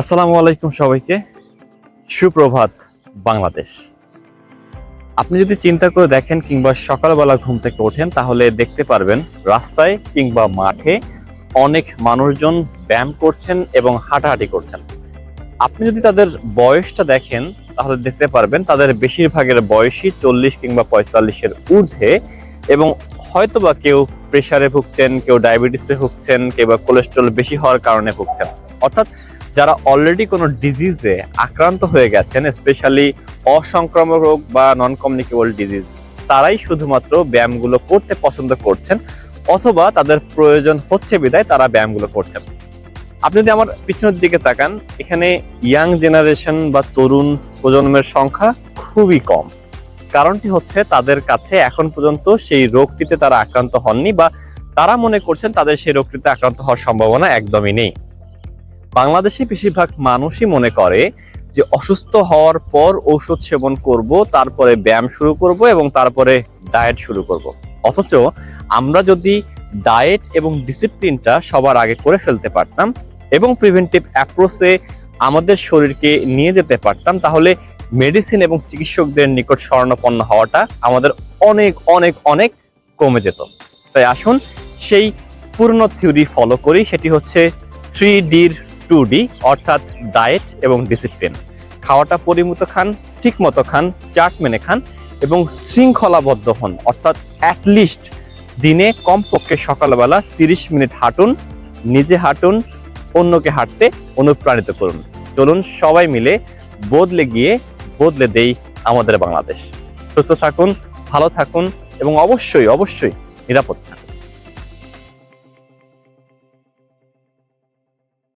আসসালামু আলাইকুম সবাইকে। সুপ্রভাত বাংলাদেশ। আপনি যদি চিন্তা করে দেখেন কিংবা সকালবেলা ঘুম থেকে ওঠেন, তাহলে দেখতে পারবেন রাস্তায় কিংবা মাঠে অনেক মানুষজন ব্যায়াম করছেন এবং হাঁটাহাঁটি করছেন। আপনি যদি তাদের বয়সটা দেখেন, তাহলে দেখতে পারবেন তাদের বেশিরভাগের বয়সই চল্লিশ কিংবা পঁয়তাল্লিশের ঊর্ধ্বে এবং হয়তোবা কেউ প্রেসারে ভুগছেন, কেউ ডায়াবেটিসে ভুগছেন, কেউ কোলেস্ট্রল বেশি হওয়ার কারণে ভুগছেন। অর্থাৎ যারা অলরেডি কোনো ডিজিজে আক্রান্ত হয়ে গেছেন স্পেশালি অসংক্রামক রোগ বা নন কমিউনিকেবল ডিজিজ তারাই শুধুমাত্র ব্যায়ামগুলো করতে পছন্দ করছেন অথবা তাদের প্রয়োজন হচ্ছে বিদায় তারা ব্যায়ামগুলো করছেন। আপনি যদি আমার পিছনের দিকে তাকান, এখানে ইয়াং জেনারেশন বা তরুণ প্রজন্মের সংখ্যা খুবই কম। কারণটি হচ্ছে তাদের কাছে এখন পর্যন্ত সেই রোগটিতে তারা আক্রান্ত হননি বা তারা মনে করছেন তাদের সেই রোগটিতে আক্রান্ত হওয়ার সম্ভাবনা একদমই নেই। বাংলাদেশে বেশিরভাগ মানুষই মনে করে যে অসুস্থ হওয়ার পর ঔষধ সেবন করব, তারপরে ব্যায়াম শুরু করব এবং তারপরে ডায়েট শুরু করব। অথচ আমরা যদি ডায়েট এবং ডিসিপ্লিনটা সবার আগে করে ফেলতে পারতাম এবং প্রিভেন্টিভ অ্যাপ্রোচে আমাদের শরীরকে নিয়ে যেতে পারতাম, তাহলে মেডিসিন এবং চিকিৎসকদের নিকট শরণাপন্ন হওয়াটা আমাদের অনেক অনেক অনেক কমে যেত। তাই আসুন সেই পুরনো থিওরি ফলো করি, সেটি হচ্ছে থ্রি ডির টু ডি, অর্থাৎ ডায়েট এবং ডিসিপ্লিন। খাওয়াটা পরিমিত খান ঠিক মতো খান, চাট মেনে খান এবং শৃঙ্খলাবদ্ধ হন, অর্থাৎ অ্যাটলিস্ট দিনে কমপক্ষে সকালবেলা তিরিশ মিনিট হাঁটুন, নিজে হাঁটুন, অন্যকে হাঁটতে অনুপ্রাণিত করুন। চলুন সবাই মিলে বদলে গিয়ে বদলে দেই আমাদের বাংলাদেশ। সুস্থ থাকুন, ভালো থাকুন এবং অবশ্যই অবশ্যই নিরাপদ থাকুন।